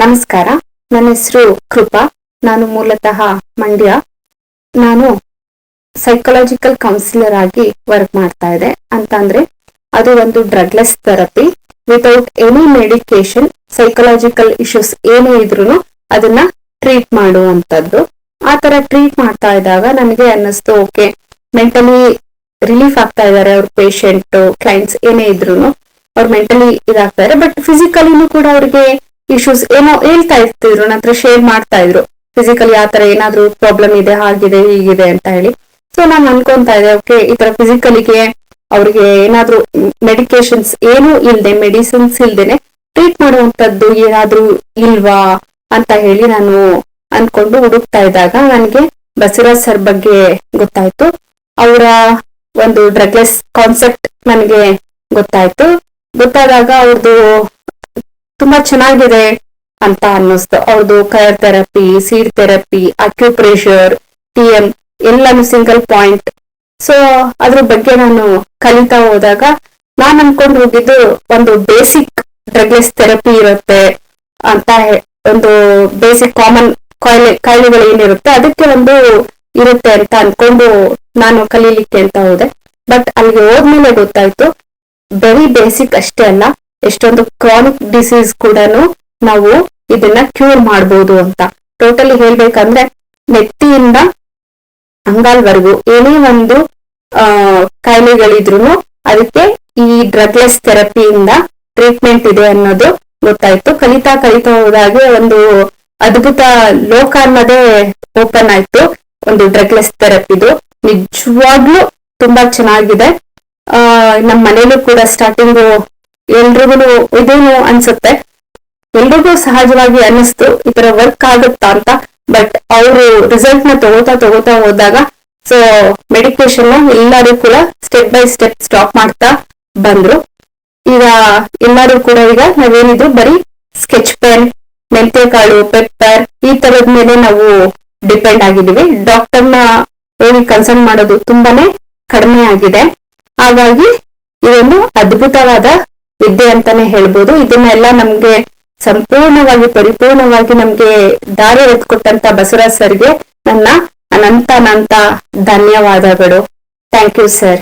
ನಮಸ್ಕಾರ. ನನ್ನ ಹೆಸರು ಕೃಪಾ. ನಾನು ಮೂಲತಃ ಮಂಡ್ಯ. ನಾನು ಸೈಕಲಾಜಿಕಲ್ ಕೌನ್ಸಿಲರ್ ಆಗಿ ವರ್ಕ್ ಮಾಡ್ತಾ ಇದೆ ಅಂತ ಅಂದ್ರೆ ಅದು ಒಂದು drugless therapy without any medication psychological issues ಏನೇ ಇದ್ರು ಅದನ್ನ ಟ್ರೀಟ್ ಮಾಡುವಂಥದ್ದು. ಆ ತರ ಟ್ರೀಟ್ ಮಾಡ್ತಾ ಇದ್ದಾಗ ನನಗೆ ಅನ್ನಿಸ್ತು, ಓಕೆ ಮೆಂಟಲಿ ರಿಲೀಫ್ ಆಗ್ತಾ ಇದಾರೆ ಅವ್ರ ಪೇಷಂಟ್ ಕ್ಲೈಂಟ್ಸ್ ಏನೇ ಇದ್ರು ಅವ್ರು ಮೆಂಟಲಿ ಇದಾಗ್ತಾರೆ ಬಟ್ ಫಿಸಿಕಲಿನೂ ಕೂಡ ಅವ್ರಿಗೆ ಇಶ್ಯೂಸ್ ಏನೋ ಹೇಳ್ತಾ ಇರ್ತಿದ್ರು ನನ್ನ ಹತ್ರ ಶೇರ್ ಮಾಡ್ತಾ ಇದ್ರು. ಫಿಸಿಕಲಿ ತರ ಏನಾದ್ರು ಪ್ರಾಬ್ಲಮ್ ಇದೆ, ಹಾಗಿದೆ, ಹೀಗಿದೆ ಅಂತ ಹೇಳಿ. ಸೊ ನಾನು ಅನ್ಕೊಂತಾ ಇದ್ದೆ ಓಕೆ ಈ ತರ ಫಿಸಿಕಲಿಗೆ ಅವ್ರಿಗೆ ಏನಾದ್ರೂ ಮೆಡಿಕೇಶನ್ಸ್ ಏನು ಇಲ್ದೆ ಮೆಡಿಸಿನ್ಸ್ ಇಲ್ದೇನೆ ಟ್ರೀಟ್ ಮಾಡುವಂತದ್ದು ಏನಾದ್ರೂ ಇಲ್ವಾ ಅಂತ ಹೇಳಿ ನಾನು ಅನ್ಕೊಂಡು ಹುಡುಕ್ತಾ ಇದ್ದಾಗ ನನಗೆ ಬಸವರಾಜ್ ಸರ್ ಬಗ್ಗೆ ಗೊತ್ತಾಯ್ತು. ಅವರ ಒಂದು ಡ್ರಗ್ಲೆಸ್ ಕಾನ್ಸೆಪ್ಟ್ ನನಗೆ ಗೊತ್ತಾಯ್ತು. ಗೊತ್ತಾದಾಗ ಅವ್ರದ್ದು ತುಂಬಾ ಚೆನ್ನಾಗಿದೆ ಅಂತ ಅನ್ನಿಸ್ತು. ಅವ್ರದ್ದು coir therapy, seed therapy acupressure T M ಎಲ್ಲಾನು ಸಿಂಗಲ್ ಪಾಯಿಂಟ್ ಸೊ ಅದ್ರ ಬಗ್ಗೆ ನಾನು ಕಲಿತಾ ಹೋದಾಗ ನಾನ್ ಅನ್ಕೊಂಡು ಹೋಗಿದ್ದು ಒಂದು ಬೇಸಿಕ್ ಡ್ರಗ್ಲೆಸ್ ಥೆರಪಿ ಇರುತ್ತೆ ಅಂತ ಒಂದು ಬೇಸಿಕ್ ಕಾಮನ್ ಕಾಯಿಲೆ, ಕಾಯಿಲೆಗಳು ಏನಿರುತ್ತೆ ಅದಕ್ಕೆ ಒಂದು ಇರುತ್ತೆ ಅಂತ ಅನ್ಕೊಂಡು ನಾನು ಕಲೀಲಿಕ್ಕೆ ಅಂತ ಹೋದೆ. ಬಟ್ ಅಲ್ಲಿಗೆ ಹೋದ್ಮೇಲೆ ಗೊತ್ತಾಯ್ತು ವೆರಿ ಬೇಸಿಕ್ ಅಷ್ಟೇ ಅಲ್ಲ. ಎಷ್ಟೊಂದು ಕ್ರಾನಿಕ್ ಡಿಸೀಸ್ ಕೂಡ ನಾವು ಇದನ್ನ ಕ್ಯೂರ್ ಮಾಡಬಹುದು ಅಂತ. ಟೋಟಲಿ ಹೇಳ್ಬೇಕಂದ್ರೆ ನೆತ್ತಿಯಿಂದ ಅಂಗಾಲ್ವರೆಗೂ ಏನೇ ಒಂದು, ಆ ಕಾಯಿಲೆಗಳಿದ್ರು ಅದಕ್ಕೆ ಈ ಡ್ರಗ್ಲೆಸ್ ಥೆರಪಿಯಿಂದ ಟ್ರೀಟ್ಮೆಂಟ್ ಇದೆ ಅನ್ನೋದು ಗೊತ್ತಾಯ್ತು. ಕಲಿತಾ ಕಲಿತಾ ಹೋದಾಗೆ ಒಂದು ಅದ್ಭುತ ಲೋಕ ಅನ್ನೋದೇ ಓಪನ್ ಆಯ್ತು ಒಂದು ಡ್ರಗ್ಲೆಸ್ ಥೆರಪಿದು ನಿಜವಾಗ್ಲೂ ತುಂಬಾ ಚೆನ್ನಾಗಿದೆ. ನಮ್ಮ ಮನೇಲೂ ಕೂಡ ಸ್ಟಾರ್ಟಿಂಗು ಎಲ್ರಿಗೂ ಇದೇನು ಅನ್ಸುತ್ತೆ? ಎಲ್ರಿಗೂ ಸಹಜವಾಗಿ ಅನ್ನಿಸ್ತು ಈ ತರ ವರ್ಕ್ ಆಗುತ್ತಾ ಅಂತ ಬಟ್ ಅವರು ರಿಸಲ್ಟ್ನ ತಗೋತಾ ತಗೋತಾ ಹೋದಾಗ ಸೊ ಮೆಡಿಕೇಶನ್ ಎಲ್ಲರೂ ಕೂಡ ಸ್ಟೆಪ್ ಬೈ ಸ್ಟೆಪ್ ಸ್ಟಾಪ್ ಮಾಡ್ತಾ ಬಂದ್ರು. ಈಗ ಎಲ್ಲರೂ ಕೂಡ ಈಗ ನಾವೇನಿದ್ರು ಬರೀ ಸ್ಕೆಚ್ ಪೆನ್ ಮೆಂತೆಕಾಳು ಪೆಪ್ಪರ್ ಈ ತರದ ಮೇಲೆ ನಾವು ಡಿಪೆಂಡ್ ಆಗಿದ್ದೀವಿ. ಡಾಕ್ಟರ್ನ ಹೋಗಿ ಕನ್ಸಲ್ಟ್ ಮಾಡೋದು ತುಂಬಾನೇ ಕಡಿಮೆ ಆಗಿದೆ. ಹಾಗಾಗಿ ಇದೊಂದು ಅದ್ಭುತವಾದ ವಿದ್ಯೆ ಅಂತಾನೆ ಹೇಳ್ಬೋದು. ಇದನ್ನೆಲ್ಲ ನಮ್ಗೆ ಸಂಪೂರ್ಣವಾಗಿ, ಪರಿಪೂರ್ಣವಾಗಿ ನಮ್ಗೆ ದಾರಿ ಎತ್ಕೊಟ್ಟಂತ ಬಸವರಾಜ್ ಸರ್ಗೆ ನನ್ನ ಅನಂತ ಅನಂತ ಧನ್ಯವಾದಗಳು. Thank you sir